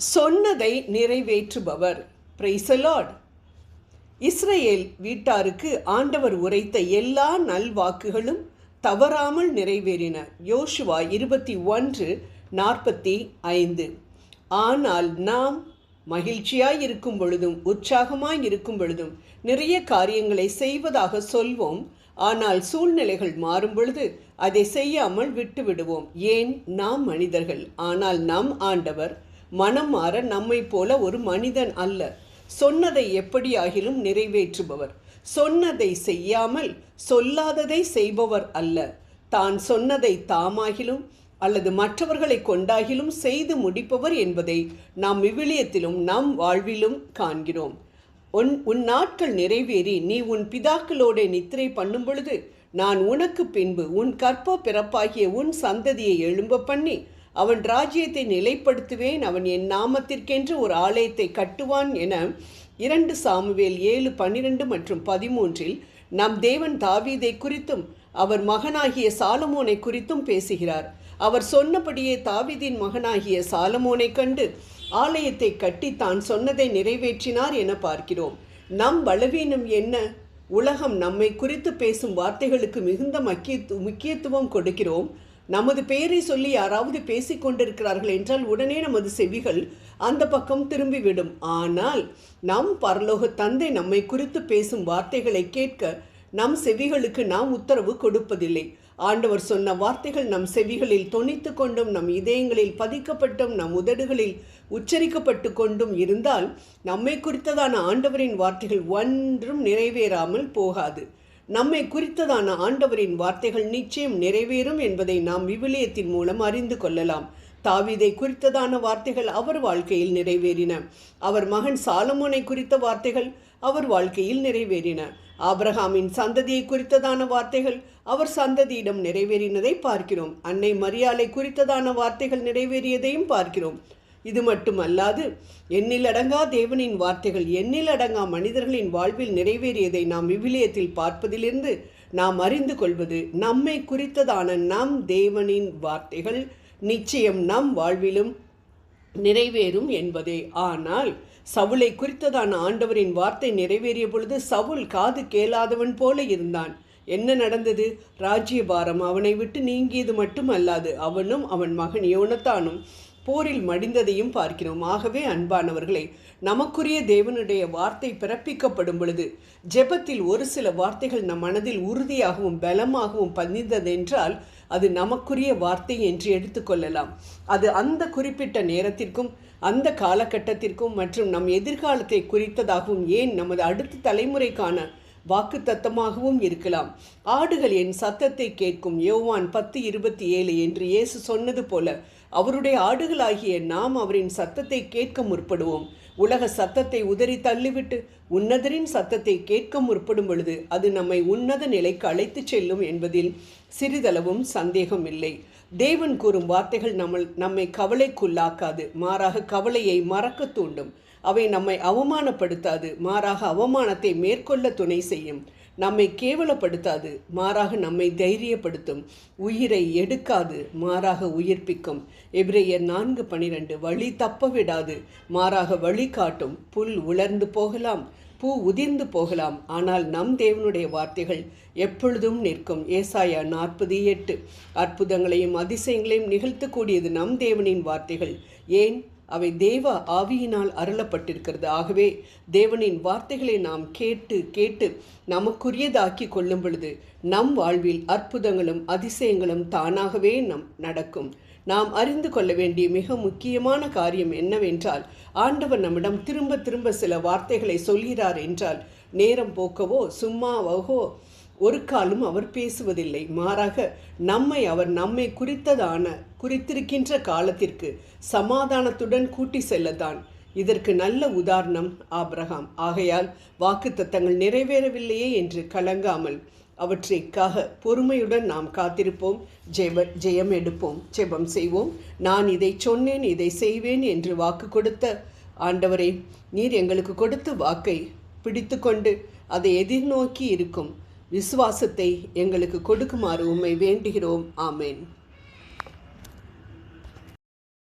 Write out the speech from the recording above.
சொன்னதை நிறைவேற்றுபவர். பிரைசலாட் இஸ்ரேல் வீட்டாருக்கு ஆண்டவர் உரைத்த எல்லா நல்வாக்குகளும் தவறாமல் நிறைவேறின. யோசுவா இருபத்தி ஒன்று நாற்பத்தி ஐந்து. ஆனால் நாம் மகிழ்ச்சியாய் இருக்கும் பொழுதும் உற்சாகமாய் இருக்கும் பொழுதும் நிறைய காரியங்களை செய்வதாக சொல்வோம். ஆனால் சூழ்நிலைகள் மாறும் பொழுது அதை செய்யாமல் விட்டு விடுவோம் ஏன்? நாம் மனிதர்கள். ஆனால் நம் ஆண்டவர் மனம் மாற நம்மை போல ஒரு மனிதன் அல்ல. சொன்னதை எப்படியாகிலும் நிறைவேற்றுபவர். சொன்னதை செய்யாமல் சொல்லாததை செய்பவர் அல்ல. தான் சொன்னதை தாமாகிலும் அல்லது மற்றவர்களை கொண்டாகிலும் செய்து முடிப்பவர் என்பதை நாம் விவிலியத்திலும் நம் வாழ்விலும் காண்கிறோம். உன் உன் நாட்கள் நிறைவேறி நீ உன் பிதாக்களோட நித்திரை பண்ணும் பொழுது நான் உனக்கு பின்பு உன் கற்ப பிறப்பாகிய உன் சந்ததியை எழும்ப பண்ணி அவன் ராஜ்யத்தை நிலைப்படுத்துவேன் அவன் என் நாமத்திற்கென்று ஒரு ஆலயத்தை கட்டுவான் என இரண்டு சாமுவேல் ஏழு பன்னிரண்டு மற்றும் பதிமூன்றில் நம் தேவன் தாவீதை குறித்தும் அவர் மகனாகிய சாலமோனை குறித்தும் பேசுகிறார். அவர் சொன்னபடியே தாவிதின் மகனாகிய சாலமோனை கண்டு ஆலயத்தை கட்டி தான் சொன்னதை நிறைவேற்றினார் என பார்க்கிறோம். நம் பலவீனம் என்ன? உலகம் நம்மை குறித்து பேசும் வார்த்தைகளுக்கு மிகுந்த முக்கியத்து முக்கியத்துவம் கொடுக்கிறோம். நமது பெயரை சொல்லி யாராவது பேசிக் கொண்டிருக்கிறார்கள் என்றால் உடனே நமது செவிகள் அந்த பக்கம் திரும்பிவிடும். ஆனால் நம் பரலோக தந்தை நம்மை குறித்து பேசும் வார்த்தைகளை கேட்க நம் செவிகளுக்கு நாம் உத்தரவு கொடுப்பதில்லை. ஆண்டவர் சொன்ன வார்த்தைகள் நம் செவிகளில் தொனித்து கொண்டும் நம் இதயங்களில் பதிக்கப்பட்டும் நம் உதடுகளில் உச்சரிக்கப்பட்டு கொண்டும் இருந்தால் நம்மை குறித்ததான ஆண்டவரின் வார்த்தைகள் ஒன்றும் நிறைவேறாமல் போகாது. நம்மை குறித்ததான ஆண்டவரின் வார்த்தைகள் நிச்சயம் நிறைவேறும் என்பதை நாம் விவிலியத்தின் மூலம் அறிந்து கொள்ளலாம். தாவிதை குறித்ததான வார்த்தைகள் அவர் வாழ்க்கையில் நிறைவேறின. அவர் மகன் சாலமோனை குறித்த வார்த்தைகள் அவர் வாழ்க்கையில் நிறைவேறின. ஆப்ரஹாமின் சந்ததியை குறித்ததான வார்த்தைகள் அவர் சந்ததியிடம் நிறைவேறினதை பார்க்கிறோம். அன்னை மரியாலை குறித்ததான வார்த்தைகள் நிறைவேறியதையும் பார்க்கிறோம். இது மட்டுமல்லாது எண்ணிலடங்கா தேவனின் வார்த்தைகள் எண்ணிலடங்கா மனிதர்களின் வாழ்வில் நிறைவேறியதை நாம் விவிலியத்தில் பார்ப்பதிலிருந்து நாம் அறிந்து கொள்வது நம்மை குறித்ததான நம் தேவனின் வார்த்தைகள். நிச்சயம் நம் வாழ்விலும் நிறைவேறும் என்பதே. ஆனால் சவுளை குறித்ததான ஆண்டவரின் வார்த்தை நிறைவேறிய பொழுது சவுல் காது கேளாதவன் போல இருந்தான். என்ன நடந்தது? ராஜ்யபாரம் அவனை விட்டு நீங்கியது மட்டும் அல்லாது அவனும் அவன் மகன் யோனத்தானும் போரில் மடிந்ததையும் பார்க்கிறோம். ஆகவே அன்பானவர்களே நமக்குரிய தேவனுடைய வார்த்தை பிறப்பிக்கப்படும் பொழுது ஜெபத்தில் ஒரு சில வார்த்தைகள் நம் மனதில் உறுதியாகவும் பலமாகவும் பதிந்ததென்றால் அது நமக்குரிய வார்த்தை என்று எடுத்துக்கொள்ளலாம் அது அந்த குறிப்பிட்ட நேரத்திற்கும் அந்த காலகட்டத்திற்கும் மற்றும் நம் எதிர்காலத்தை குறித்ததாகவும் ஏன் நமது அடுத்த தலைமுறைக்கான வாக்கு தத்தமாகவும் இருக்கலாம். ஆடுகள் என் சத்தத்தை கேட்கும் யோவான் பத்து இருபத்தி ஏழு என்று இயேசு சொன்னது போல அவருடைய ஆடுகளாகிய நாம் அவரின் சத்தத்தை கேட்க முற்படுவோம். உலக சத்தத்தை உதறி தள்ளிவிட்டு உன்னதரின் சத்தத்தை கேட்க முற்படும் பொழுது அது நம்மை உன்னத நிலைக்கு அழைத்துச் செல்லும் என்பதில் சிறிதளவும் சந்தேகம் இல்லை தேவன் கூறும் வார்த்தைகள் நம்ம நம்மை கவலைக்குள்ளாக்காது மாறாக கவலையை மறக்க தூண்டும். அவை நம்மை அவமானப்படுத்தாது மாறாக அவமானத்தை மேற்கொள்ள துணை செய்யும். நம்மை கேவலப்படுத்தாது மாறாக நம்மை தைரியப்படுத்தும். உயிரை எடுக்காது மாறாக உயிர்ப்பிக்கும். எபிரேயர் நான்கு பனிரெண்டு வழி தப்ப விடாது மாறாக வழி காட்டும். புல் உலர்ந்து போகலாம் பூ உதிர்ந்து போகலாம். ஆனால் நம் தேவனுடைய வார்த்தைகள் எப்பொழுதும் நிற்கும். ஏசாயா நாற்பது எட்டு. அற்புதங்களையும் அதிசயங்களையும் நிகழ்த்தக்கூடியது நம் தேவனின் வார்த்தைகள். ஏன்? அவை தேவ ஆவியினால் அருளப்பட்டிருக்கிறது. ஆகவே தேவனின் வார்த்தைகளை நாம் கேட்டு கேட்டு நமக்குரியதாக்கி கொள்ளும் பொழுது நம் வாழ்வில் அற்புதங்களும் அதிசயங்களும் தானாகவே நம் நடக்கும். நாம் அறிந்து கொள்ள வேண்டிய மிக முக்கியமான காரியம் என்னவென்றால் ஆண்டவர் நம்மிடம் திரும்ப திரும்ப சில வார்த்தைகளை சொல்கிறார் என்றால் நேரம் போக்கவோ சும்மாவோ ஒரு காலும் அவர் பேசுவதில்லை. மாறாக நம்மை அவர் நம்மை குறித்ததான குறித்திருக்கின்ற காலத்திற்கு சமாதானத்துடன் கூட்டி செல்லத்தான். இதற்கு நல்ல உதாரணம் ஆப்ரஹாம் ஆகையால் வாக்குத்தத்தங்கள் நிறைவேறவில்லையே என்று கலங்காமல் அவற்றிற்காக பொறுமையுடன் நாம் காத்திருப்போம். ஜெப ஜெயம் எடுப்போம். ஜெபம் செய்வோம். நான் இதை சொன்னேன் இதை செய்வேன் என்று வாக்கு கொடுத்த ஆண்டவரே நீர் எங்களுக்கு கொடுத்த வாக்கை பிடித்து கொண்டு அதை எதிர்நோக்கி இருக்கும். விசுவாசத்தை எங்களுக்கு கொடுக்குமாறு உம்மை வேண்டுகிறோம். ஆமேன்.